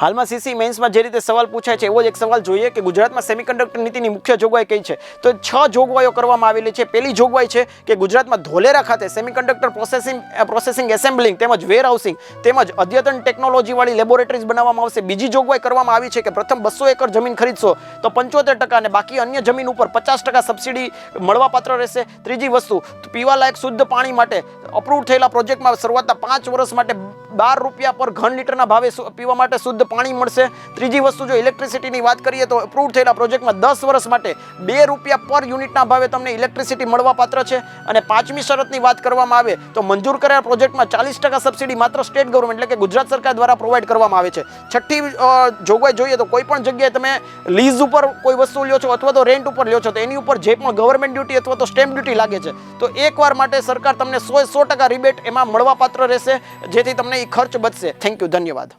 હાલમાં સીસી મેન્સમાં જે રીતે સવાલ પૂછાય છે, એવો જ એક સવાલ જોઈએ કે ગુજરાતમાં સેમિકન્ડક્ટર નીતિની મુખ્ય જોગવાઈ કઈ છે? તો છ જોગવાઈઓ કરવામાં આવેલી છે. પહેલી જોગવાઈ છે કે ગુજરાતમાં ધોલેરા ખાતે સેમિકન્ડક્ટર પ્રોસેસિંગ પ્રોસેસિંગ એસેમ્બલિંગ તેમજ વેર હાઉસિંગ તેમજ અદ્યતન ટેકનોલોજીવાળી લેબોરેટરીઝ બનાવવામાં આવશે. બીજી જોગવાઈ કરવામાં આવી છે કે પ્રથમ બસો એકર જમીન ખરીદશો, તો પંચોતેર ટકા અને બાકી અન્ય જમીન ઉપર પચાસ ટકા સબસિડી મળવાપાત્ર રહેશે. ત્રીજી વસ્તુ, પીવાલાયક શુદ્ધ પાણી માટે અપ્રૂવ થયેલા પ્રોજેક્ટમાં શરૂઆતના પાંચ વર્ષ માટે બાર રૂપિયા પર ઘન લીટરના ભાવે પીવા માટે શુદ્ધ પાણી મળશે. ત્રીજી વસ્તુ, જો ઇલેક્ટ્રિસિટીની વાત કરીએ તો અપ્રૂવ થયેલા પ્રોજેક્ટમાં દસ વર્ષ માટે બે રૂપિયા પર યુનિટના ભાવે તમને ઇલેક્ટ્રિસિટી મળવા પાત્ર છે. અને પાંચમી શરતની વાત કરવામાં આવે તો મંજૂર કરેલા પ્રોજેક્ટમાં ચાલીસ ટકા સબસિડી માત્ર સ્ટેટ ગવર્મેન્ટ એટલે કે ગુજરાત સરકાર દ્વારા પ્રોવાઈડ કરવામાં આવે છે. છઠ્ઠી જોગવાઈ જોઈએ તો કોઈ પણ જગ્યાએ તમે લીઝ ઉપર કોઈ વસ્તુ લ્યો છો અથવા તો રેન્ટ ઉપર લ્યો છો, તો એની ઉપર જે પણ ગવર્મેન્ટ ડ્યુટી અથવા તો સ્ટેમ્પ ડ્યુટી લાગે છે, તો એકવાર માટે સરકાર તમને સો સો ટકા રિબેટ એમાં મળવાપાત્ર રહેશે, જેથી તમને એ ખર્ચ બચશે. થેન્ક યુ ધન્યવાદ.